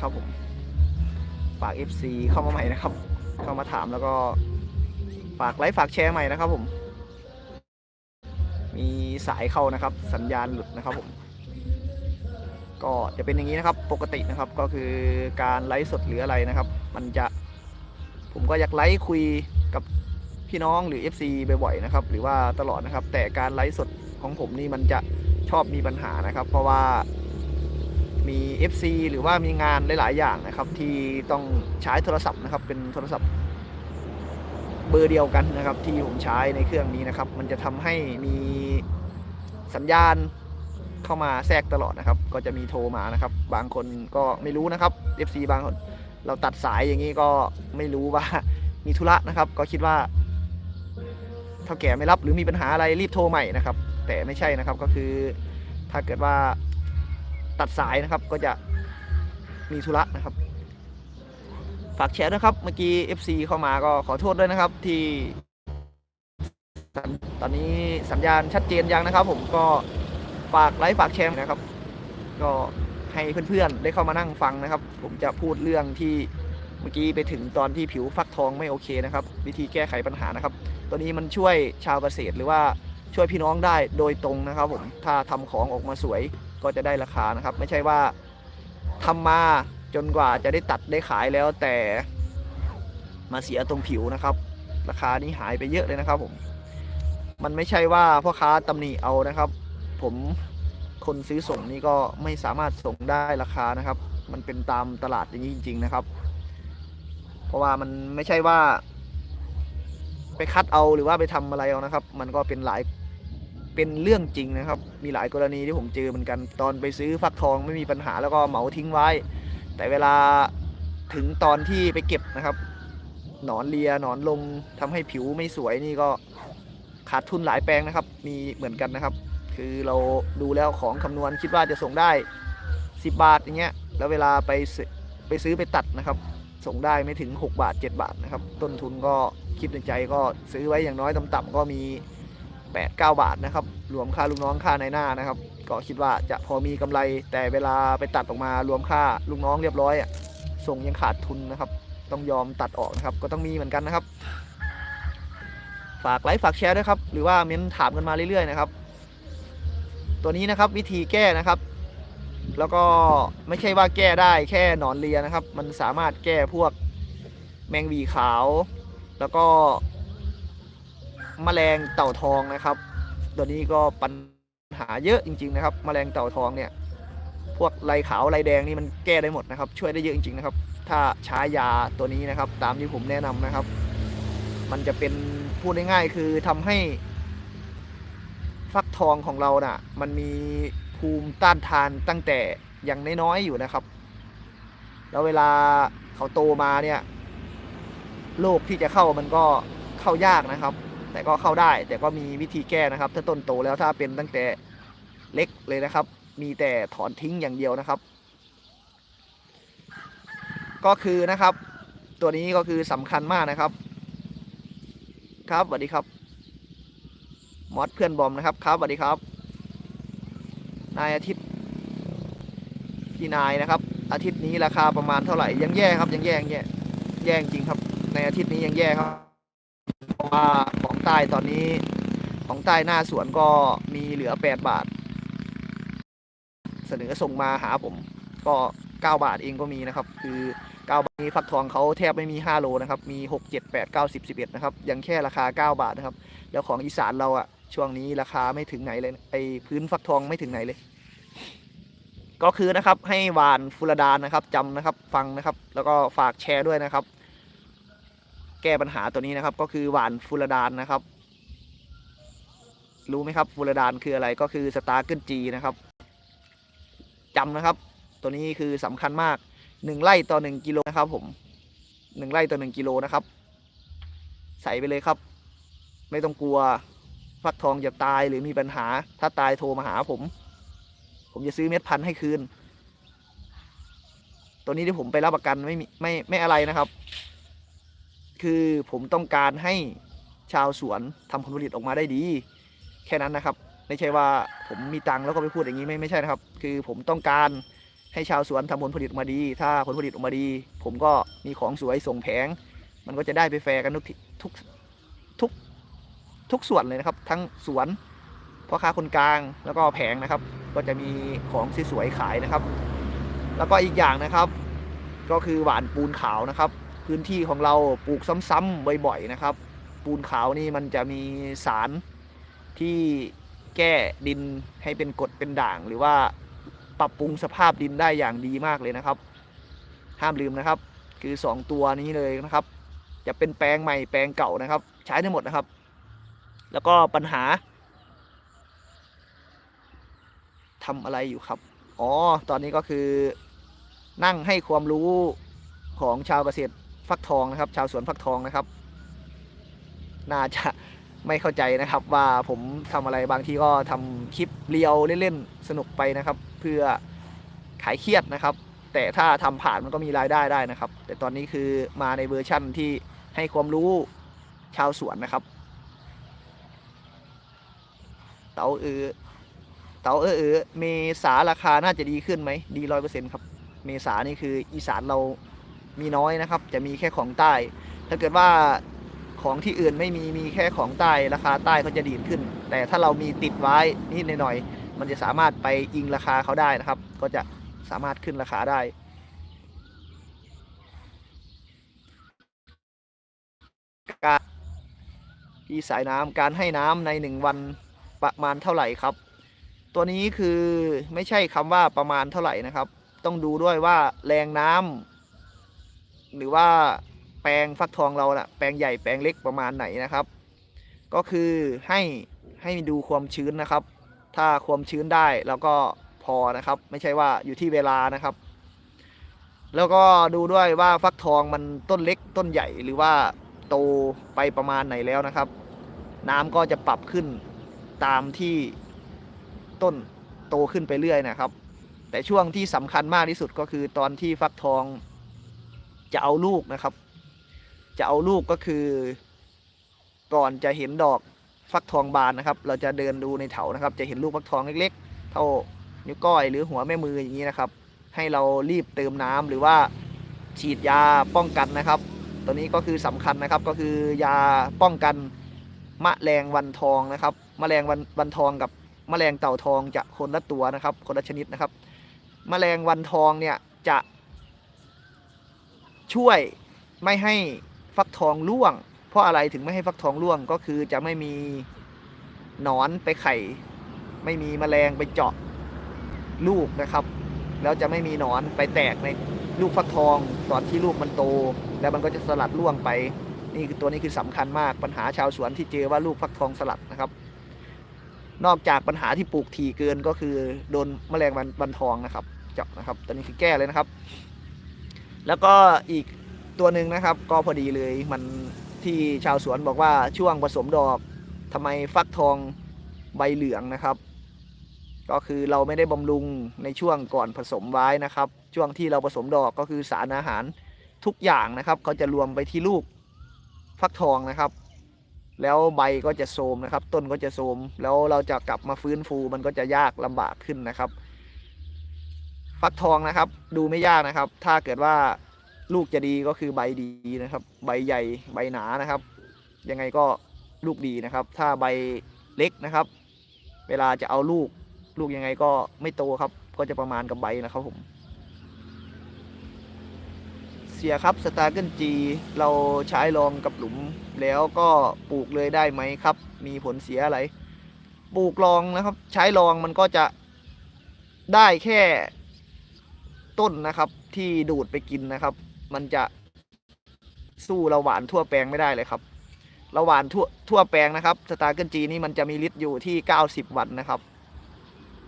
นะครับผมฝาก FC เข้ามาใหม่นะครับ เข้ามาถามแล้วก็ฝากไลค์ฝากแชร์ใหม่นะครับผม มีสายเข้านะครับ สัญญาณหลุดนะครับผม ก็จะเป็นอย่างนี้นะครับปกตินะครับก็คือการไลฟ์สดหรืออะไรนะครับ มันจะผมก็อยากไลฟ์คุยกับพี่น้องหรือ FC บ่อยๆนะครับ หรือว่าตลอดนะครับ แต่การไลฟ์สดของผมนี่มันจะชอบมีปัญหานะครับ เพราะว่า มี FC หรือว่ามีงานหลาย ๆ อย่างนะครับ ที่ต้องใช้โทรศัพท์นะครับ เป็นโทรศัพท์เบอร์เดียวกันนะครับ ที่ผมใช้ในเครื่องนี้นะครับ มันจะทำให้มีสัญญาณเข้ามาแทรกตลอดนะครับ ก็จะมีโทรมานะครับ บางคนก็ไม่รู้นะครับ FC บางคน เราตัดสายอย่างนี้ก็ไม่รู้ว่ามีธุระนะครับ ก็คิดว่าเท่าแก่ไม่รับหรือมีปัญหาอะไรรีบโทรใหม่นะครับ แต่ไม่ใช่นะครับก็คือถ้าเกิดว่า ตัดสายนะครับ ก็จะมีธุระนะครับ ฝากแชร์ด้วยครับ เมื่อกี้ FC เข้ามาก็ขอโทษด้วยนะครับ ที่ตอนนี้สัญญาณชัดเจนยังนะครับ ผมก็ฝากไลค์ฝากแชร์นะครับ ก็ให้เพื่อนๆได้เข้ามานั่งฟังนะครับ ผมจะพูดเรื่องที่เมื่อกี้ไปถึงตอนที่ผิวฟักทองไม่โอเคนะครับ วิธีแก้ไขปัญหานะครับ ตัวนี้มันช่วยชาวเกษตรหรือว่าช่วยพี่น้องได้โดยตรงนะครับ ผมถ้าทำของออกมาสวย ก็จะได้ราคานะครับ ไม่ใช่ว่าทำมาจนกว่าจะได้ตัดได้ขายแล้วแต่มาเสียตรงผิวนะครับ ราคานี้หายไปเยอะเลยนะครับผม มันไม่ใช่ว่าพ่อค้าตำหนิเอานะครับ ผมคนซื้อส่งนี่ก็ไม่สามารถส่งได้ราคานะครับ มันเป็นตามตลาดอย่างนี้จริง ๆนะครับ เพราะว่ามันไม่ใช่ว่า ไปคัดเอาหรือว่าไปทำอะไรเอานะครับ มันก็เป็นหลาย เป็นเรื่องจริงนะครับ มีหลายกรณีที่ผมเจอเหมือนกัน ตอนไปซื้อฟักทองไม่มีปัญหาแล้วก็เหมาทิ้งไว้ แต่เวลาถึงตอนที่ไปเก็บนะครับ หนอนเลียหนอนลงทำให้ผิวไม่สวยนี่ก็ขาดทุนหลายแปลงนะครับ มีเหมือนกันนะครับ คือเราดูแล้วของคำนวณคิดว่าจะส่งได้ 10 บาทอย่างเงี้ย แล้วเวลาไปไปซื้อไปตัดนะครับ ส่งได้ไม่ถึง 6 บาท 7 บาทนะครับ ต้นทุนก็คิดในใจก็ซื้อไว้อย่างน้อยต่ำๆก็มี 8 9 บาทนะครับ รวมค่าลูกน้องค่าในหน้านะครับ ก็คิดว่าจะพอมีกำไร แต่เวลาไปตัดออกมารวมค่าลูกน้องเรียบร้อยอะส่งยังขาดทุนนะครับ ต้องยอมตัดออกนะครับ ก็ต้องมีเหมือนกันนะครับ ฝากไลค์ฝากแชร์ด้วยครับ หรือว่าเม้นถามกันมาเรื่อยๆนะครับ ตัวนี้นะครับวิธีแก้นะครับ แล้วก็ไม่ใช่ว่าแก้ได้แค่หนอนเลียนะครับ มันสามารถแก้พวกแมงวีขาว แล้วก็ แมลงเต่าทองนะครับ ตัวนี้ก็ปัญหาเยอะจริง ๆ นะครับแมลงเต่าทองเนี่ย พวกลายขาวลายแดงนี่มันแก้ได้หมดนะครับ ช่วยได้เยอะจริง ๆ นะครับ ถ้าใช้ยาตัวนี้นะครับ ตามที่ผมแนะนำนะครับ มันจะเป็นพูดง่ายๆคือทำให้ ฟักทองของเราน่ะ มันมีภูมิต้านทานตั้งแต่ยังน้อยๆอยู่นะครับ แล้วเวลาเขาโตมาเนี่ยโรคที่จะเข้ามันก็เข้ายากนะครับ แต่ก็เข้าได้ แต่ก็มีวิธีแก้นะครับ ถ้าต้นโตแล้วถ้าเป็นตั้งแต่เล็กเลยนะครับ มีแต่ถอนทิ้งอย่างเดียวนะครับ ก็คือนะครับ ตัวนี้ก็คือสำคัญมากนะครับ ครับสวัสดีครับมอสเพื่อนบอมนะครับครับสวัสดีครับ นายอาทิตย์พี่นายนะครับ อาทิตย์นี้ราคาประมาณเท่าไหร่ยังแย่ครับยังแย่ยังแย่แย่จริงครับ ในอาทิตย์นี้ยังแย่ครับเพราะว่าขอ ต้ตอนนี้ของใต้หน้าสวนก็มีเหลือ 8 บาท เสนอส่งมาหาผม ก็ 9 บาทเองก็มีนะครับ คือ 9 บาทนี้ฟักทองเขาแทบไม่มี 5 โลนะครับ มี 6 7 8 9 10 11 นะครับ ยังแค่ราคา 9 บาทนะครับ แล้วของอีสานเราอะช่วงนี้ราคาไม่ถึงไหนเลย ไอพื้นฟักทองไม่ถึงไหนเลย ก็คือนะครับให้หวานฟุรดานนะครับจำนะครับ ฟังนะครับ แล้วก็ฝากแชร์ด้วยนะครับ แก้ปัญหาตัวนี้นะครับ ก็คือหวานฟุรดานนะครับ รู้ไหมครับฟุรดานคืออะไรก็คือสตาร์เกิลจีนะครับจำนะครับ ตัวนี้คือสำคัญมากหนึ่งไร่ต่อหนึ่งกิโลนะครับ ผมหนึ่งไร่ต่อหนึ่งกิโลนะครับ ใส่ไปเลยครับ ไม่ต้องกลัวฟักทองจะตายหรือมีปัญหา ถ้าตายโทรมาหาผม ผมจะซื้อเม็ดพันธุ์ให้คืน ตัวนี้ที่ผมไปรับประกันไม่มีไม่ไม่อะไรนะครับ คือผมต้องการให้ชาวสวนทำผลผลิตออกมาได้ดี แค่นั้นนะครับ ไม่ใช่ว่าผมมีตังค์แล้วก็ไปพูดอย่างนี้ไม่ไม่ใช่นะครับ คือผมต้องการให้ชาวสวนทำผลผลิตออกมาดี ถ้าผลผลิตออกมาดี ผมก็มีของสวยส่งแผง มันก็จะได้ไปแฟร์กันทุกทุกทุกทุกส่วนเลยนะครับ ทั้งสวนพ่อค้าคนกลางแล้วก็แผงนะครับ ก็จะมีของสวยๆขายนะครับ แล้วก็อีกอย่างนะครับ ก็คือหวานปูนขาวนะครับ พื้นที่ของเราปลูกซ้ำๆบ่อยๆนะครับ ปูนขาวนี่มันจะมีสารที่แก้ดินให้เป็นกรดเป็นด่าง หรือว่าปรับปรุงสภาพดินได้อย่างดีมากเลยนะครับ ห้ามลืมนะครับ คือ 2 ตัวนี้เลยนะครับ จะเป็นแปลงใหม่แปลงเก่านะครับ ใช้ได้หมดนะครับ แล้วก็ปัญหาทำอะไรอยู่ครับ อ๋อ ตอนนี้ก็คือนั่งให้ความรู้ของชาวเกษตร ฟักทองนะครับ ชาวสวนฟักทองนะครับ น่าจะไม่เข้าใจนะครับว่าผมทำอะไรบางทีก็ทำคลิปเรียวเล่นๆสนุกไปนะครับ เพื่อขายเครียดนะครับ แต่ถ้าทำผ่านมันก็มีรายได้ได้นะครับ แต่ตอนนี้คือมาในเวอร์ชั่นที่ให้ความรู้ชาวสวนนะครับ เต๋าเออเต๋าเออเออเมษาราคาน่าจะดีขึ้นไหมดีร้อยเปอร์เซ็นต์ครับ เมษานี่คืออีสานเรา มีน้อยนะครับ จะมีแค่ของใต้ ถ้าเกิดว่าของที่อื่นไม่มีมีแค่ของใต้ราคาใต้เขาจะดีดขึ้น แต่ถ้าเรามีติดไว้นิดหน่อยมันจะสามารถไปอิงราคาเขาได้นะครับ ก็จะสามารถขึ้นราคาได้การที่สายน้ำการให้น้ำในหนึ่งวันประมาณเท่าไหร่ครับ ตัวนี้คือไม่ใช่คำว่าประมาณเท่าไหร่นะครับ ต้องดูด้วยว่าแรงน้ำ หรือว่าแปลงฟักทองเรานะ่ะแปลงใหญ่แปลงเล็กประมาณไหนนะครับ ก็คือให้ให้ดูความชื้นนะครับ ถ้าความชื้นได้เราก็พอนะครับ ไม่ใช่ว่าอยู่ที่เวลานะครับ แล้วก็ดูด้วยว่าฟักทองมันต้นเล็กต้นใหญ่หรือว่าโตไปประมาณไหนแล้วนะครับ น้ำก็จะปรับขึ้นตามที่ต้นโตขึ้นไปเรื่อยนะครับ แต่ช่วงที่สำคัญมากที่สุดก็คือตอนที่ฟักทอง จะเอาลูกนะครับ จะเอาลูกก็คือ ก่อนจะเห็นดอกฟักทองบานนะครับ เราจะเดินดูในเถานะครับ จะเห็นลูกฟักทองเล็กๆ เท่านิ้วก้อยหรือหัวแม่มืออย่างนี้นะครับ ให้เรารีบเติมน้ำหรือว่าฉีดยาป้องกันนะครับ ตัวนี้ก็คือสำคัญนะครับก็คือยาป้องกันมะแรงวันทองนะครับมแมลงวันวันทองกับมแมลงเต่าทองจะคนละตัวนะครับ คนละชนิดนะครับมแมลงวันทองเนี่ยจะ ช่วยไม่ให้ฟักทองร่วง เพราะอะไรถึงไม่ให้ฟักทองร่วงก็คือจะไม่มีหนอนไปไข่ ไม่มีแมลงไปเจาะลูกนะครับ แล้วจะไม่มีหนอนไปแตกในลูกฟักทองตอนที่ลูกมันโต แล้วมันก็จะสลัดร่วงไป นี่คือตัวนี้คือสำคัญมากปัญหาชาวสวนที่เจอว่าลูกฟักทองสลัดนะครับ นอกจากปัญหาที่ปลูกถี่เกินก็คือโดนแมลงวันวันทองนะครับ เจาะนะครับ ตัวนี้คือแก้เลยนะครับ แล้วก็อีกตัวหนึ่งนะครับ ก็พอดีเลยมันที่ชาวสวนบอกว่าช่วงผสมดอกทำไมฟักทองใบเหลืองนะครับ ก็คือเราไม่ได้บำรุงในช่วงก่อนผสมไว้นะครับ ช่วงที่เราผสมดอกก็คือสารอาหารทุกอย่างนะครับเขาจะรวมไปที่ลูกฟักทองนะครับ แล้วใบก็จะโทมนะครับ ต้นก็จะโทมแล้วเราจะกลับมาฟื้นฟูมันก็จะยากลำบากขึ้นนะครับ ฟักทองนะครับ ดูไม่ยากนะครับ ถ้าเกิดว่าลูกจะดีก็คือใบดีนะครับ ใบใหญ่ใบหนานะครับ ยังไงก็ลูกดีนะครับ ถ้าใบเล็กนะครับ เวลาจะเอาลูกลูกยังไงก็ไม่โตครับ ก็จะประมาณกับใบนะครับผม เสียครับสตาร์เกิลจีเราใช้ลองกับหลุมแล้วก็ปลูกเลยได้ไหมครับ มีผลเสียอะไร ปลูกลองนะครับ ใช้ลองมันก็จะได้แค่ ต้นนะครับ ที่ดูดไปกินนะครับ มันจะสู้เราหวานทั่วแปลงไม่ได้เลยครับเราหวานทั่วทั่วแปลงนะครับสตาร์เกิลจีนี่มันจะมีฤทธิ์อยู่ที่ 90 วันนะครับ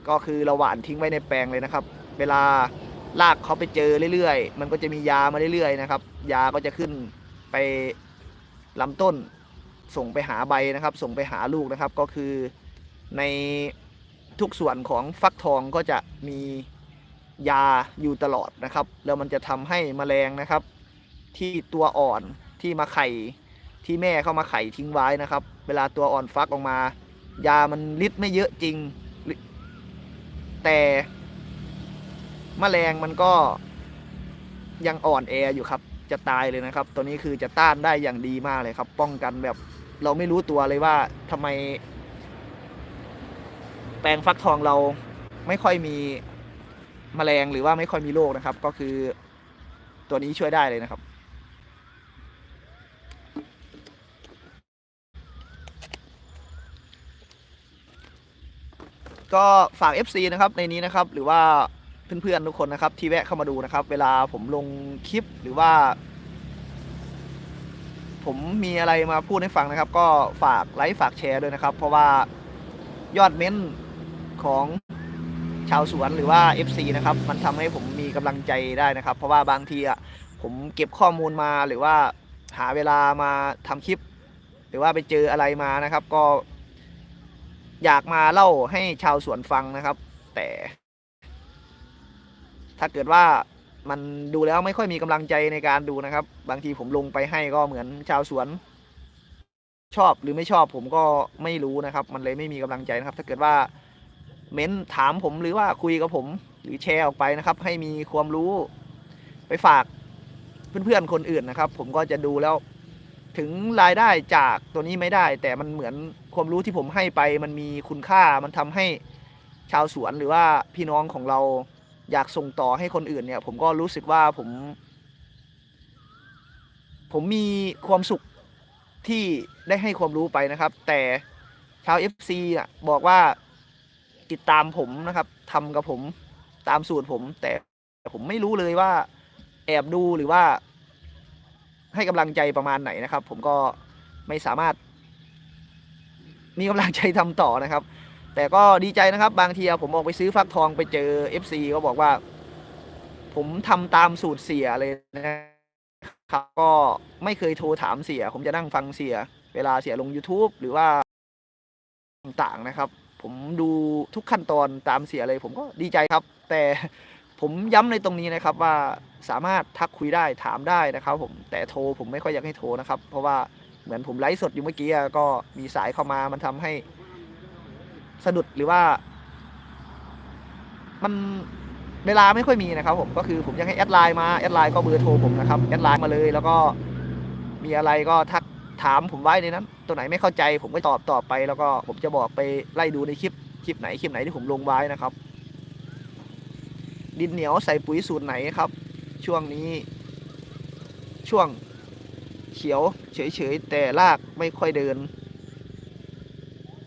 ก็คือเราหวานทิ้งไว้ในแปลงเลยนะครับ เวลาลากเขาไปเจอเรื่อยๆ มันก็จะมียามาเรื่อยๆนะครับ ยาก็จะขึ้นไปลำต้น ส่งไปหาใบนะครับ ส่งไปหาลูกนะครับ ก็คือในทุกส่วนของฟักทองก็จะมี ยาอยู่ตลอดนะครับ แล้วมันจะทำให้แมลงนะครับ ที่ตัวอ่อนที่มาไข่ที่แม่เข้ามาไข่ทิ้งไว้นะครับ เวลาตัวอ่อนฟักออกมา ยามันฤทธิ์ไม่เยอะจริง แต่แมลงมันก็ยังอ่อนแออยู่ครับ จะตายเลยนะครับ ตัวนี้คือจะต้านได้อย่างดีมากเลยครับ ป้องกันแบบเราไม่รู้ตัวเลยว่าทำไม แปลงฟักทองเราไม่ค่อยมี แมลงหรือว่าไม่ค่อยมีโรคนะครับ ก็คือตัวนี้ช่วยได้เลยนะครับ ก็ฝาก FC นะครับในนี้นะครับ หรือว่าเพื่อนๆทุกคนนะครับ ที่แวะเข้ามาดูนะครับ เวลาผมลงคลิปหรือว่า ผมมีอะไรมาพูดให้ฟังนะครับ ก็ฝากไลค์ฝากแชร์ด้วยนะครับ เพราะว่ายอดเม้นของ ชาวสวนหรือว่า FC นะครับมันทำให้ผมมีกำลังใจได้นะครับ เพราะว่าบางทีอะผมเก็บข้อมูลมาหรือว่าหาเวลามาทำคลิป หรือว่าไปเจออะไรมานะครับ ก็ อยากมาเล่าให้ชาวสวนฟังนะครับ แต่ ถ้าเกิดว่ามันดูแล้วไม่ค่อยมีกำลังใจในการดูนะครับ บางทีผมลงไปให้ก็เหมือนชาวสวน ชอบหรือไม่ชอบผมก็ไม่รู้นะครับ มันเลยไม่มีกำลังใจนะครับ ถ้าเกิดว่า เม้นถามผมหรือว่าคุยกับผม หรือแชร์ออกไปนะครับ ให้มีความรู้ไปฝากเพื่อนๆคนอื่นนะครับ ผมก็จะดูแล้วถึงรายได้จากตัวนี้ไม่ได้ แต่มันเหมือนความรู้ที่ผมให้ไป มันมีคุณค่ามันทำให้ชาวสวนหรือว่าพี่น้องของเราอยากส่งต่อให้คนอื่นเนี่ย ผมก็รู้สึกว่าผม ผมมีความสุขที่ได้ให้ความรู้ไปนะครับ แต่ชาว FC อะบอกว่า ติดตามผมนะครับทำกับผมตามสูตรผม แต่ผมไม่รู้เลยว่า แอบดูหรือว่า ให้กำลังใจประมาณไหนนะครับ ผมก็ไม่สามารถ มีกำลังใจทำต่อนะครับ แต่ก็ดีใจนะครับ บางทีอะผมออกไปซื้อฟักทองไปเจอ FC ก็บอกว่า ผมทำตามสูตรเสียเลยนะครับก็ไม่เคยโทรถามเสีย ผมจะนั่งฟังเสีย เวลาเสียลง YouTube หรือว่าต่างๆนะครับ ผมดูทุกขั้นตอนตามเสียเลย ผมก็ดีใจครับ แต่ผมย้ำในตรงนี้นะครับว่าสามารถทักคุยได้ถามได้นะครับ ผมแต่โทรผมไม่ค่อยอยากให้โทรนะครับ เพราะว่าเหมือนผมไลฟ์สดอยู่เมื่อกี้ก็มีสายเข้ามามันทำให้สะดุดหรือว่า มันเวลาไม่ค่อยมีนะครับ ผมก็คือผมอยากให้แอดไลน์มาแอดไลน์ก็เบอร์โทรผมนะครับแอดไลน์มาเลย แล้วก็มีอะไรก็ทัก ถามผมไว้ในนั้นตัวไหนไม่เข้าใจผมก็ตอบตอบไป แล้วก็ผมจะบอกไปไล่ดูในคลิปคลิปไหนคลิปไหนที่ผมลงไว้นะครับ ดินเหนียวใส่ปุ๋ยสูตรไหนครับ ช่วงนี้ ช่วงเขียวเฉยๆแต่รากไม่ค่อยเดิน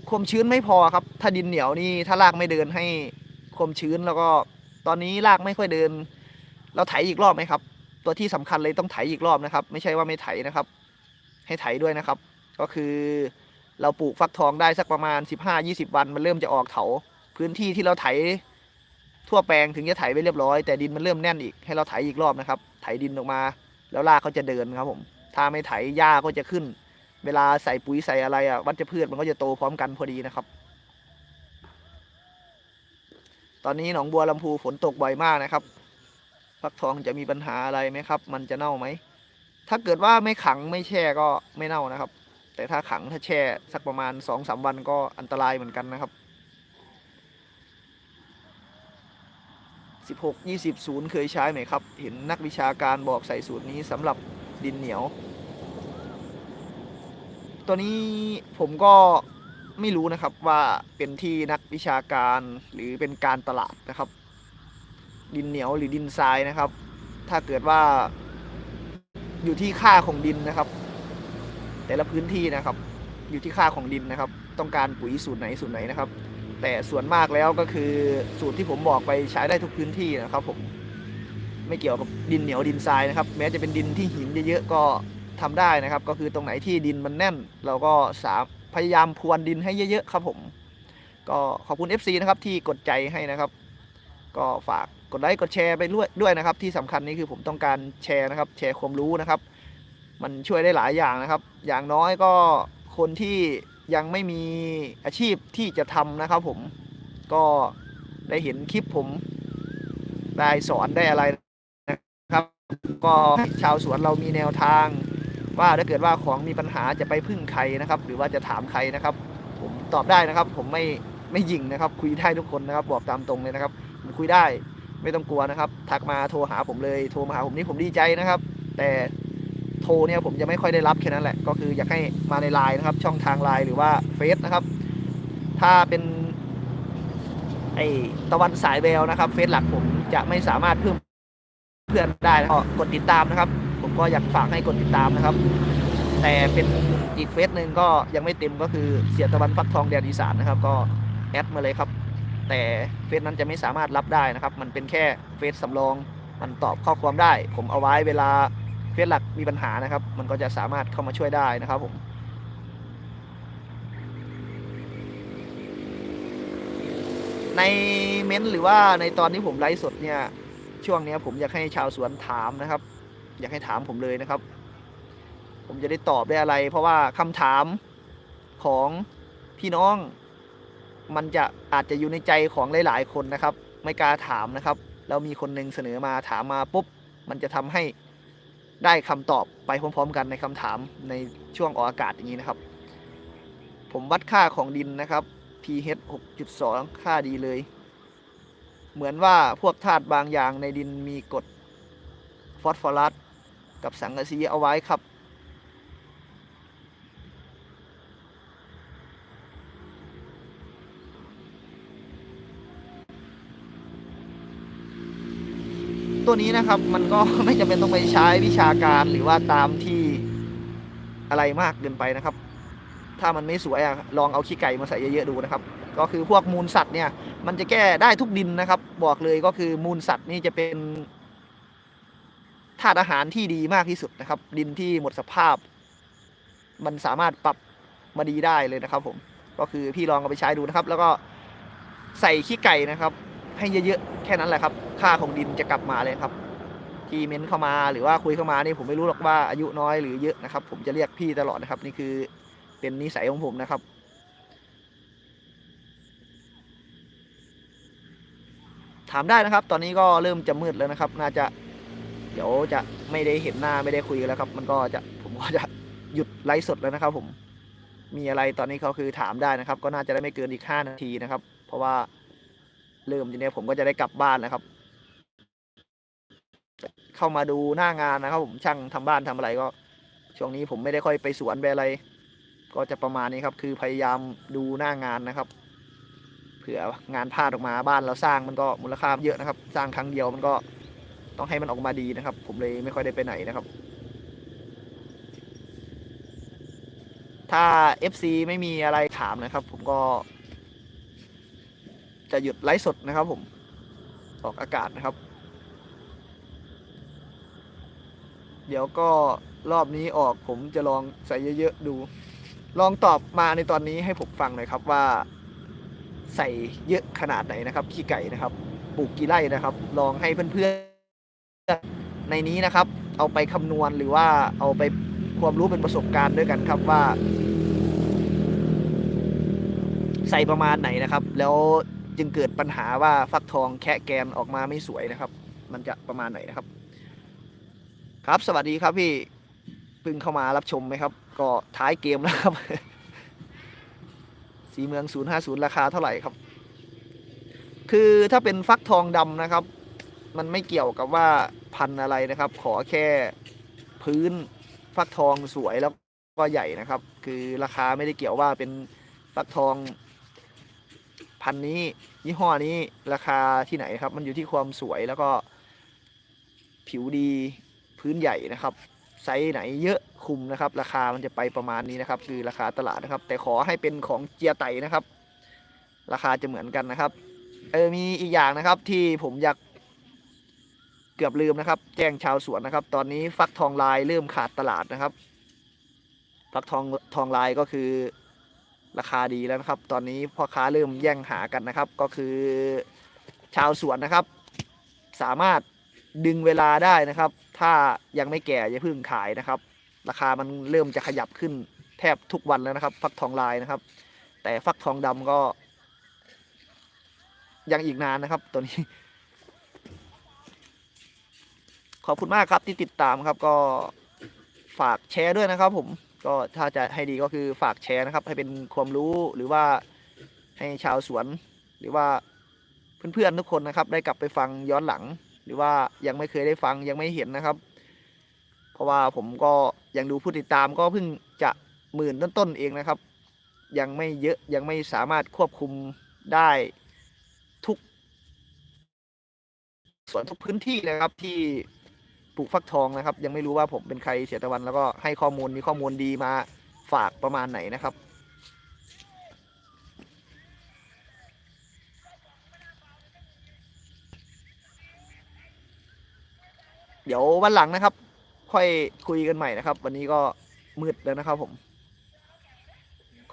ความชื้นไม่พอครับ ถ้าดินเหนียวนี่ถ้ารากไม่เดินให้ความชื้นแล้วก็ตอนนี้รากไม่ค่อยเดิน เราไถอีกรอบไหมครับ ตัวที่สำคัญเลยต้องไถอีกรอบนะครับ ไม่ใช่ว่าไม่ไถนะครับ ให้ไถด้วยนะครับ ก็คือเราปลูกฟักทองได้สักประมาณ 15-20 วัน มันเริ่มจะออกเถาพื้นที่ที่เราไถทั่วแปลงถึงจะไถไปเรียบร้อยแต่ดินมันเริ่มแน่นอีกให้เราไถอีกรอบนะครับ ไถดินออกมา แล้วรากเขาจะเดินครับผมถ้าไม่ไถหญ้าก็จะขึ้น เวลาใส่ปุ๋ยใส่อะไรอะวัชพืชมันก็จะโตพร้อมกันพอดีนะครับ ตอนนี้หนองบัวลำพูฝนตกบ่อยมากนะครับฟักทองจะมีปัญหาอะไรไหมครับ มันจะเน่าไหม ถ้าเกิดว่าไม่ขังไม่แช่ก็ไม่เน่านะครับ แต่ถ้าขังถ้าแช่สักประมาณสองสามวันก็อันตรายเหมือนกันนะครับสิบหกยี่สิบศูนย์เคยใช้ไหมครับ เห็นนักวิชาการบอกใส่สูตรนี้สำหรับดินเหนียว ตัวนี้ผมก็ไม่รู้นะครับว่าเป็นที่นักวิชาการหรือเป็นการตลาดนะครับ ดินเหนียวหรือดินทรายนะครับ ถ้าเกิดว่า อยู่ที่ค่าของดินนะครับ แต่ละพื้นที่นะครับ อยู่ที่ค่าของดินนะครับ ต้องการปุ๋ยสูตรไหนสูตรไหนนะครับ แต่ส่วนมากแล้วก็คือสูตรที่ผมบอกไปใช้ได้ทุกพื้นที่นะครับ ผมไม่เกี่ยวกับดินเหนียวดินทรายนะครับ แม้จะเป็นดินที่หินเยอะๆก็ทำได้นะครับ ก็คือตรงไหนที่ดินมันแน่น เราก็สาพยายามพรวนดินให้เยอะๆครับผม ก็ขอบคุณ FC นะครับที่กดใจให้นะครับ ก็ฝาก ดไลค์กดแชร์ไปด้วยด้วยนะครับ ที่สำคัญนี่คือผมต้องการแชร์นะครับ แชร์ความรู้นะครับ มันช่วยได้หลายอย่างนะครับ อย่างน้อยก็คนที่ยังไม่มีอาชีพที่จะทำนะครับ ผมก็ได้เห็นคลิปผมได้สอนได้อะไรนะครับ ก็ชาวสวนเรามีแนวทาง ว่าถ้าเกิดว่าของมีปัญหาจะไปพึ่งใครนะครับ หรือว่าจะถามใครนะครับ ผมตอบได้นะครับ ผมไม่ไม่ยิงนะครับ คุยได้ทุกคนนะครับ บอกตามตรงเลยนะครับ ผมคุยได้ ไม่ต้องกลัวนะครับ ทักมาโทรหาผมเลย โทรมาหาผมนี่ผมดีใจนะครับ แต่โทรเนี่ยผมจะไม่ค่อยได้รับแค่นั้นแหละ ก็คืออยากให้มาในไลน์นะครับ ช่องทางไลน์หรือว่าเฟซนะครับ ถ้าเป็นไอตะวันสายแววนะครับ เฟซหลักผมจะไม่สามารถเพิ่มเพื่อนได้ก็กดติดตามนะครับ ผมก็อยากฝากให้กดติดตามนะครับ แต่เป็นอีกเฟซหนึ่งก็ยังไม่เต็มก็คือเสียตะวันฟักทองแดนอีสานนะครับ ก็แอดมาเลยครับ แต่เฟซนั้นจะไม่สามารถรับได้นะครับ มันเป็นแค่เฟซสำรอง มันตอบข้อความได้ ผมเอาไว้เวลาเฟซหลักมีปัญหานะครับ มันก็จะสามารถเข้ามาช่วยได้นะครับผมในเม้นต์หรือว่าในตอนที่ผมไลฟ์สดเนี่ยช่วงนี้ผมอยากให้ชาวสวนถามนะครับ อยากให้ถามผมเลยนะครับ ผมจะได้ตอบได้อะไร เพราะว่าคำถามของพี่น้อง มันจะอาจจะอยู่ในใจของหลาย ๆ คนนะครับ ไม่กล้าถามนะครับแล้วมีคนหนึ่งเสนอมาถามมาปุ๊บ มันจะทำให้ได้คำตอบไปพร้อม ๆ กันในคำถามในช่วงออกอากาศอย่างนี้นะครับ ผมวัดค่าของดินนะครับ pH 6.2 ค่าดีเลย เหมือนว่าพวกธาตุบางอย่างในดินมีกรดฟอสฟอรัสกับสังกะสีเอาไว้ครับ ตัวนี้นะครับ มันก็ไม่จำเป็นต้องไปใช้วิชาการหรือว่าตามที่อะไรมากเกินไปนะครับ ถ้ามันไม่สวยอะลองเอาขี้ไก่มาใส่เยอะๆดูนะครับ ก็คือพวกมูลสัตว์เนี่ย มันจะแก้ได้ทุกดินนะครับ บอกเลยก็คือมูลสัตว์นี่จะเป็นธาตุอาหารที่ดีมากที่สุดนะครับ ดินที่หมดสภาพ มันสามารถปรับมาดีได้เลยนะครับ ผม ก็คือพี่ลองเอาไปใช้ดูนะครับ แล้วก็ใส่ขี้ไก่นะครับ ให้เยอะๆ แค่นั้นแหละครับ ค่าของดินจะกลับมาเลยครับ ที่เม้นเข้ามาหรือว่าคุยเข้ามานี่ผมไม่รู้หรอกว่าอายุน้อยหรือเยอะนะครับ ผมจะเรียกพี่ตลอดนะครับ นี่คือเป็นนิสัยของผมนะครับ ถามได้นะครับ ตอนนี้ก็เริ่มจะมืดแล้วนะครับ น่าจะ เดี๋ยวจะไม่ได้เห็นหน้าไม่ได้คุยกันแล้วครับ มันก็จะผมก็จะหยุดไลฟ์สดแล้วนะครับ ผมมีอะไรตอนนี้เขาคือถามได้นะครับ ก็น่าจะได้ไม่เกินอีกห้านาทีนะครับ เพราะว่า เริ่มทีนี้ผมก็จะได้กลับบ้านนะครับ เข้ามาดูหน้างานนะครับ ผมช่างทำบ้านทำอะไรก็ ช่วงนี้ผมไม่ได้ค่อยไปสวนไปอะไร ก็จะประมาณนี้ครับ คือพยายามดูหน้างานนะครับเผื่องานพลาดออกมาบ้านเราสร้างมันก็มูลค่าเยอะนะครับ สร้างครั้งเดียวมันก็ต้องให้มันออกมาดีนะครับ ผมเลยไม่ค่อยได้ไปไหนนะครับ ถ้า FC ไม่มีอะไรถามนะครับ ผมก็ จะหยุดไลฟ์สดนะครับผมออกอากาศนะครับ เดี๋ยวก็รอบนี้ออกผมจะลองใส่เยอะๆดู ลองตอบมาในตอนนี้ให้ผมฟังหน่อยครับว่า ใส่เยอะขนาดไหนนะครับขี้ไก่นะครับปลูกกี่ไร่นะครับ ลองให้เพื่อนๆในนี้นะครับ เอาไปคำนวณหรือว่าเอาไปความรู้เป็นประสบการณ์ด้วยกันครับว่า ใส่ประมาณไหนนะครับ แล้ว จึงเกิดปัญหาว่าฟักทองแคะแกนออกมาไม่สวยนะครับ มันจะประมาณไหนนะครับ ครับสวัสดีครับพี่เพิ่งเข้ามารับชมไหมครับ ก็ท้ายเกมแล้วครับ สีเมือง 050 ราคาเท่าไหร่ครับ คือถ้าเป็นฟักทองดำนะครับ มันไม่เกี่ยวกับว่าพันอะไรนะครับ ขอแค่พื้นฟักทองสวยแล้วก็ใหญ่นะครับ คือราคาไม่ได้เกี่ยวว่าเป็นฟักทอง พันนี้ ยี่ห้อนี้ราคาที่ไหนครับ มันอยู่ที่ความสวยแล้วก็ผิวดีพื้นใหญ่นะครับ ไซส์ไหนเยอะคุมนะครับ ราคามันจะไปประมาณนี้นะครับ คือราคาตลาดนะครับ แต่ขอให้เป็นของเจียไตนะครับ ราคาจะเหมือนกันนะครับ เออมีอีกอย่างนะครับที่ผมอยากเกือบลืมนะครับ แจ้งชาวสวนนะครับ ตอนนี้ฟักทองลายเริ่มขาดตลาดนะครับ ฟักทองทองลายก็คือ ราคาดีแล้วนะครับ ตอนนี้พ่อค้าเริ่มแย่งหากันนะครับ ก็คือชาวสวนนะครับ สามารถดึงเวลาได้นะครับ ถ้ายังไม่แก่อย่าเพิ่งขายนะครับ ราคามันเริ่มจะขยับขึ้นแทบทุกวันแล้วนะครับ ฟักทองลายนะครับ แต่ฟักทองดำก็ ยังอีกนานนะครับ ตัวนี้ ขอบคุณมากครับที่ติดตามครับ ก็ฝากแชร์ด้วยนะครับผม ก็ถ้าจะให้ดีก็คือฝากแชร์นะครับ ให้เป็นความรู้หรือว่าให้ชาวสวน หรือว่าเพื่อนๆทุกคนนะครับ ได้กลับไปฟังย้อนหลัง หรือว่ายังไม่เคยได้ฟังยังไม่เห็นนะครับ เพราะว่าผมก็ยังดูผู้ติดตามก็เพิ่งจะหมื่นต้นๆเองนะครับ ยังไม่เยอะยังไม่สามารถควบคุมได้ทุกส่วนทุกพื้นที่เลยครับที่ ปลูกฟักทองนะครับ ยังไม่รู้ว่าผมเป็นใครเสียตะวันแล้วก็ให้ข้อมูลมีข้อมูลดีมาฝากประมาณไหนนะครับ เดี๋ยววันหลังนะครับ ค่อยคุยกันใหม่นะครับ วันนี้ก็มืดแล้วนะครับผม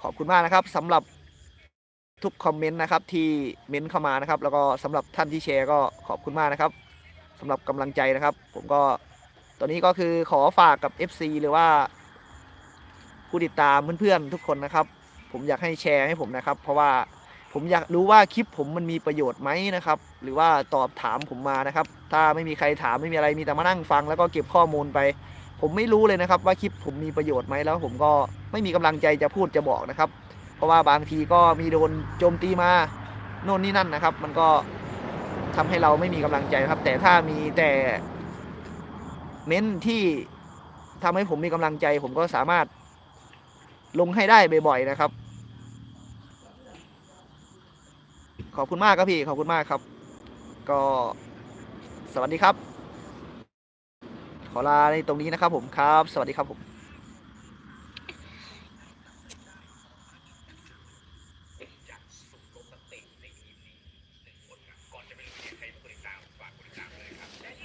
ขอบคุณมากนะครับสำหรับทุกคอมเมนต์นะครับที่เม้นเข้ามานะครับ แล้วก็สำหรับท่านที่แชร์ก็ขอบคุณมากนะครับ สำหรับกำลังใจนะครับ ผมก็ตอนนี้ก็คือขอฝากกับ FC หรือว่าผู้ติดตามเพื่อนๆทุกคนนะครับ ผมอยากให้แชร์ให้ผมนะครับ เพราะว่าผมอยากรู้ว่าคลิปผมมันมีประโยชน์ไหมนะครับ หรือว่าตอบถามผมมานะครับ ถ้าไม่มีใครถามไม่มีอะไรมีแต่มานั่งฟัง แล้วก็เก็บข้อมูลไป ผมไม่รู้เลยนะครับ ว่าคลิปผมมีประโยชน์ไหมแล้ว ผมก็ไม่มีกำลังใจจะพูดจะบอกนะครับ เพราะว่าบางทีก็มีโดนโจมตีมาโน่นนี่นั่นนะครับ มันก็ ทำให้เราไม่มีกำลังใจครับ แต่ถ้ามีแต่เม้นที่ทำให้ผมมีกำลังใจ ผมก็สามารถลงให้ได้บ่อยๆนะครับ ขอบคุณมากครับพี่ ขอบคุณมากครับ ก็สวัสดีครับ ขอลาในตรงนี้นะครับผมครับ สวัสดีครับผม